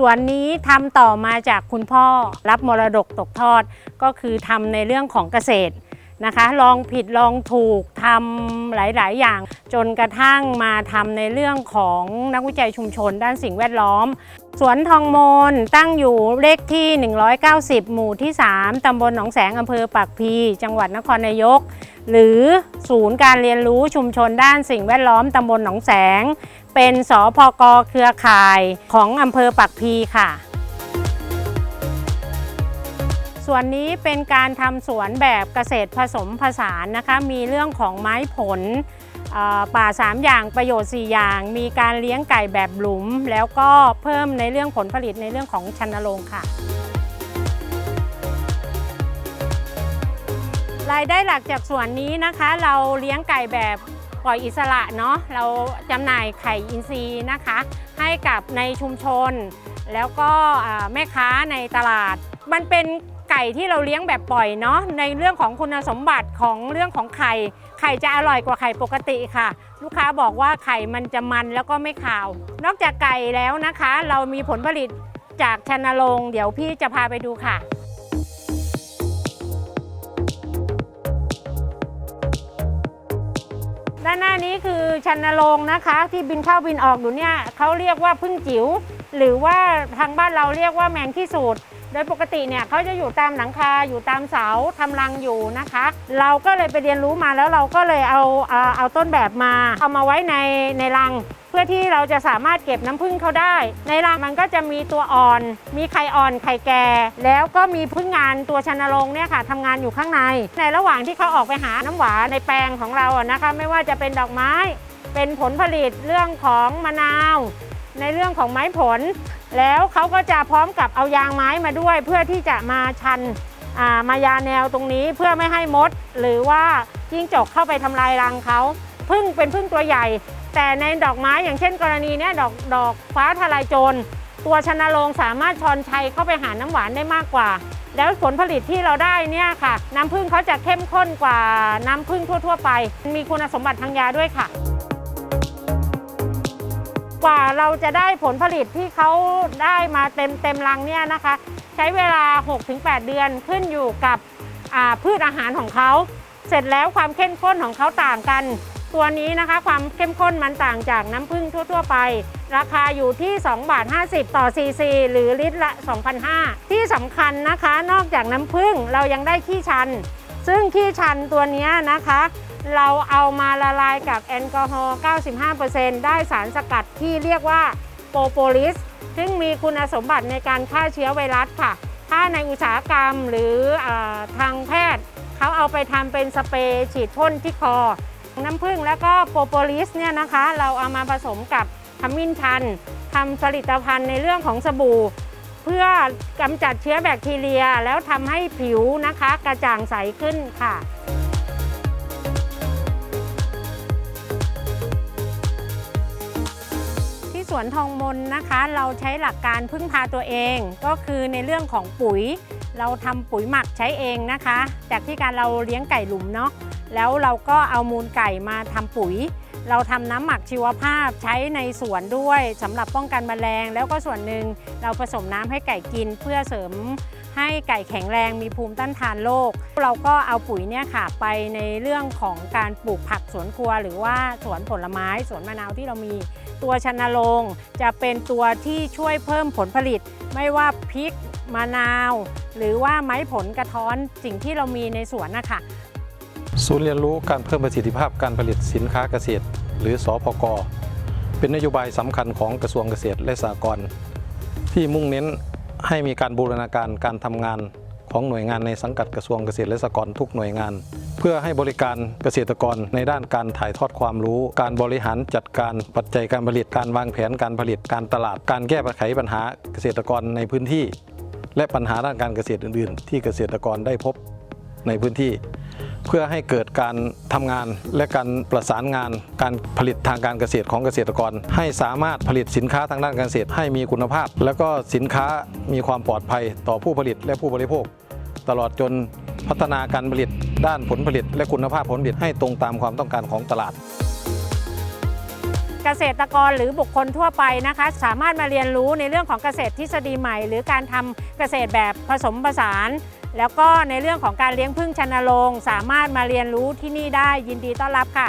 สวนนี้ทำต่อมาจากคุณพ่อรับมรดกตกทอดก็คือทำในเรื่องของเกษตรนะคะ ลองผิดลองถูกทำหลาย ๆ อย่าง จนกระทั่งมาทำในเรื่องของนักวิจัยชุมชนด้านสิ่งแวดล้อม สวนทองโมนตั้งอยู่เลขที่ 190 หมู่ที่ 3 ตำบลหนองแสงอำเภอปากพี จังหวัดนครนายก หรือศูนย์การเรียนรู้ชุมชนด้านสิ่งแวดล้อมตำบลหนองแสง เป็นสพกเครือข่ายของอำเภอปากพีค่ะ ส่วนนี้เป็นการทำสวนแบบเกษตรผสมผสานนะคะ มีเรื่องของไม้ผลเอ่อป่า 3 อย่างประโยชน์ 4 อย่าง มีการเลี้ยงไก่แบบหลุม แล้วก็เพิ่มในเรื่องผลผลิตในเรื่องของชันโรงค่ะ รายได้หลักจากส่วนนี้นะคะ เราเลี้ยงไก่แบบ ปล่อยอิสระเนาะเราจำหน่ายไข่อินทรีย์นะคะ ให้กับในชุมชน แล้วก็แม่ค้าในตลาด มันเป็นไก่ที่เราเลี้ยงแบบปล่อยเนาะในเรื่องของคุณสมบัติของเรื่องของไข่ ไข่จะอร่อยกว่าไข่ปกติค่ะ ลูกค้าบอกว่าไข่มันจะมันแล้วก็ไม่ขาว นอกจากไก่แล้วนะคะ เรามีผลผลิตจากชนโรงเดี๋ยวพี่จะพาไปดูค่ะ ด้านหน้านี้คือชันนรงนะคะ ที่บินเข้าบินออกอยู่เนี่ยเขาเรียกว่าพึ่งจิ๋ว หรือว่าทางบ้านเราเรียกว่าแมงขี้สูตรโดยปกติเนี่ยเขาจะอยู่ตามหลังคาอยู่ตามเสาทำรังอยู่นะคะ เราก็เลยไปเรียนรู้มาแล้วเราก็เลยเอาเอาเอาต้นแบบมา เอามาไว้ในในรัง เพื่อที่เราจะสามารถเก็บน้ำผึ้งเขาได้ ในรังมันก็จะมีตัวอ่อน มีไข่อ่อนไข่แก่ แล้วก็มีพึ่งงานตัวชนโรงเนี่ยค่ะทำงานอยู่ข้างใน ในระหว่างที่เขาออกไปหาน้ำหวานในแปลงของเราอะนะคะ ไม่ว่าจะเป็นดอกไม้ เป็นผลผลิตเรื่องของมะนาว ในเรื่องของไม้ผล แล้วเขาก็จะพร้อมกับเอายางไม้มาด้วย เพื่อที่จะมาชันามายาแนวตรงนี้เพื่อไม่ให้มด หรือว่าจิ้งจกเข้าไปทำลายรังเขาพึ่งเป็นพึ่งตัวใหญ่ แต่ในดอกไม้อย่างเช่น กรณีเนี้ยดอกดอกฟ้าทลายโจรตัวชนโรงสามารถชอนชัยเข้าไปหาน้ำหวานได้มากกว่า แล้วผลผลิตที่เราได้เนี่ยค่ะ น้ำผึ้งเขาจะเข้มข้นกว่าน้ำผึ้งทั่ว ๆ ไป มีคุณสมบัติทางยาด้วยค่ะ กว่าเราจะได้ผลผลิตที่เขาได้มาเต็มเต็มรังเนี่ยนะคะ ใช้เวลา 6-8 เดือนขึ้นอยู่กับพืชอาหารของเขา เสร็จแล้วความเข้มข้นของเขาต่างกัน ตัวนี้นะคะความเข้มข้นมันต่างจากน้ำผึ้งทั่ว ๆ ไป ราคาอยู่ที่2บาท50 ต่อซีซีหรือลิตรละ2,500ที่สำคัญนะคะ นอกจากน้ำผึ้งเรายังได้ขี้ชัน ซึ่งขี้ชันตัวนี้นะคะ เราเอามาละลายกับแอลกอฮอล์ 95%ได้สารสกัดที่เรียกว่าโปโปลิส ซึ่งมีคุณสมบัติในการฆ่าเชื้อไวรัสค่ะ ถ้าในอุตสาหกรรมหรืออทางแพทย์ เขาเอาไปทำเป็นสเปรย์ฉีดพ่นที่คอ น้ำผึ้งแล้วก็โปโปลิสเนี่ยนะคะ เราเอามาผสมกับขมิ้นชันทำผลิตภัณฑ์ในเรื่องของสบู่ เพื่อกำจัดเชื้อแบคทีเรีย แล้วทำให้ผิวนะคะ กระจ่างใสขึ้นค่ะ สวนทองมนนะคะ เราใช้หลักการพึ่งพาตัวเอง ก็คือในเรื่องของปุ๋ย เราทำปุ๋ยหมักใช้เองนะคะ จากที่การเราเลี้ยงไก่หลุมเนาะแล้วเราก็เอามูลไก่มาทำปุ๋ย เราทำน้ำหมักชีวภาพใช้ในสวนด้วยสำหรับป้องกันแมลง แล้วก็ส่วนหนึ่งเราผสมน้ำให้ไก่กินเพื่อเสริม ให้ไก่แข็งแรงมีภูมิต้านทานโรคเราก็เอาปุ๋ยเนี่ยค่ะไปในเรื่องของการปลูกผักสวนครัว หรือว่าสวนผลไม้สวนมะนาวที่เรามีตัวชนโรงจะเป็นตัวที่ช่วยเพิ่มผลผลิต ไม่ว่าพริกมะนาว หรือว่าไม้ผลกระท้อนสิ่งที่เรามีในสวนนะคะศูนย์เรียนรู้การเพิ่มประสิทธิภาพการผลิตสินค้าเกษตร หรือสอพกเป็นนโยบายสำคัญของกระทรวงเกษตรและสหกรณ์ที่มุ่งเน้น ให้มีการบูรณาการการทำงานของหน่วยงานในสังกัดกระทรวงเกษตรและสหกรณ์ทุกหน่วยงาน เพื่อให้บริการเกษตรกรในด้านการถ่ายทอดความรู้ การบริหารจัดการปัจจัยการผลิตการวางแผนการผลิตการตลาด การแก้ไขปัญหาเกษตรกรในพื้นที่ และปัญหาด้านการเกษตรอื่น ๆ ที่เกษตรกรได้พบในพื้นที่ เพื่อให้เกิดการทำงานและการประสานงานการผลิตทางการเกษตรของเกษตรกร ให้สามารถผลิตสินค้าทางด้านการเกษตรให้มีคุณภาพ แล้วก็สินค้ามีความปลอดภัยต่อผู้ผลิตและผู้บริโภค ตลอดจนพัฒนาการผลิตด้านผลผลิต และคุณภาพผลผลิตให้ตรงตามความต้องการของตลาดเกษตรกรหรือบุคคลทั่วไปนะคะ สามารถมาเรียนรู้ในเรื่องของเกษตรทฤษฎีใหม่ หรือการทำเกษตรแบบผสมผสาน แล้วก็ในเรื่องของการเลี้ยงพึ่งชนรงสามารถมาเรียนรู้ที่นี่ได้ยินดีต้อนรับค่ะ